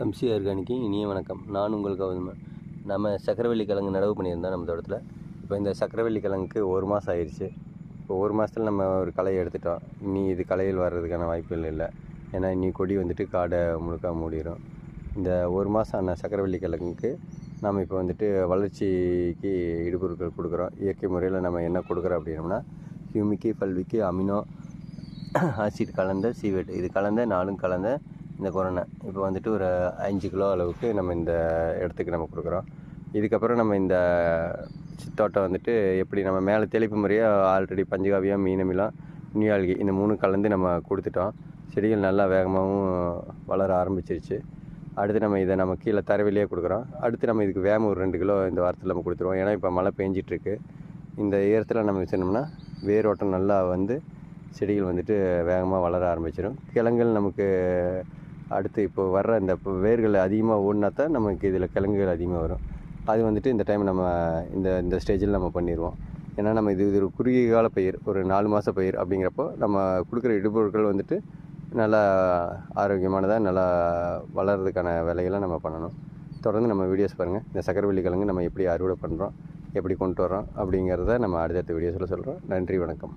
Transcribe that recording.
MC organic இனிய வணக்கம். நான் உங்கள் கௌதமன். நம்ம சக்கரவள்ளி கிழங்கு நடவு பண்ணியிருந்தோம் நம்ம தோட்டத்தில். இப்போ இந்த சக்கரவள்ளி கிழங்குக்கு ஒரு மாதம் ஆயிடுச்சு இப்போ ஒரு மாதத்தில் நம்ம ஒரு களையை எடுத்துட்டோம். இனி இது களையில் வர்றதுக்கான வாய்ப்புகள் இல்லை. ஏன்னா இனி கொடி வந்துட்டு காடை முழுக்க மூடிடும் இந்த ஒரு மாதம் ஆன சக்கரவள்ளி கிழங்குக்கு நம்ம இப்போ வந்துட்டு வளர்ச்சிக்கு இடுபொருட்கள் கொடுக்குறோம். இயற்கை முறையில் நம்ம என்ன கொடுக்குறோம் அப்படின்னோம்னா ஹியூமிக்கு பல்விக்கு அமினோ ஆசிட் கலந்த சீவேட் இது கலந்த நாலும் கலந்த இந்த கொரோனா இப்போ வந்துட்டு ஒரு அஞ்சு கிலோ அளவுக்கு நம்ம இந்த இடத்துக்கு நம்ம கொடுக்குறோம். இதுக்கப்புறம் நம்ம இந்த சித்தோட்டம் வந்துட்டு எப்படி நம்ம மேலே தெளிப்பு முறையாக ஆல்ரெடி பஞ்சகாவியம் மீனமிலாம் நியூஆல்கி இந்த மூணு கலந்து நம்ம கொடுத்துட்டோம். செடிகள் நல்லா வேகமாகவும் வளர ஆரம்பிச்சிருச்சு. அடுத்து நம்ம இதை நம்ம கீழே தரவிலேயே கொடுக்குறோம். அடுத்து நம்ம இதுக்கு வேம ஒரு ரெண்டு கிலோ இந்த வாரத்தில் நம்ம கொடுத்துருவோம். ஏன்னா இப்போ மழை பெஞ்சிட்ருக்கு. இந்த ஈரத்தில் நம்ம வச்சிருந்தோம்னா வேரோட்டம் நல்லா வந்து செடிகள் வந்துட்டு வேகமாக வளர ஆரம்பிச்சிடும் கிழங்குகள் நமக்கு அடுத்து இப்போ வர்ற இந்த வேர்கள் அதிகமாக ஓடினா தான் நமக்கு இதில் கிழங்குகள் அதிகமாக வரும். அது வந்துட்டு இந்த டைம் நம்ம இந்த இந்த ஸ்டேஜில் நம்ம பண்ணிடுவோம் ஏன்னா நம்ம இது இது ஒரு குறுகிய கால பயிர் ஒரு நாலு மாத பயிர் அப்படிங்கிறப்போ நம்ம கொடுக்குற இடுபொருட்கள் வந்துட்டு நல்லா ஆரோக்கியமானதாக நல்லா வளர்கிறதுக்கான வேலைகளை நம்ம பண்ணணும். தொடர்ந்து நம்ம வீடியோஸ் பாருங்கள் இந்த சக்கரவள்ளி கிழங்கு நம்ம எப்படி அறுவடை பண்ணுறோம் எப்படி கொண்டு வரோம் அப்படிங்கிறத நம்ம அடுத்தடுத்த வீடியோஸில் சொல்கிறோம் நன்றி வணக்கம்.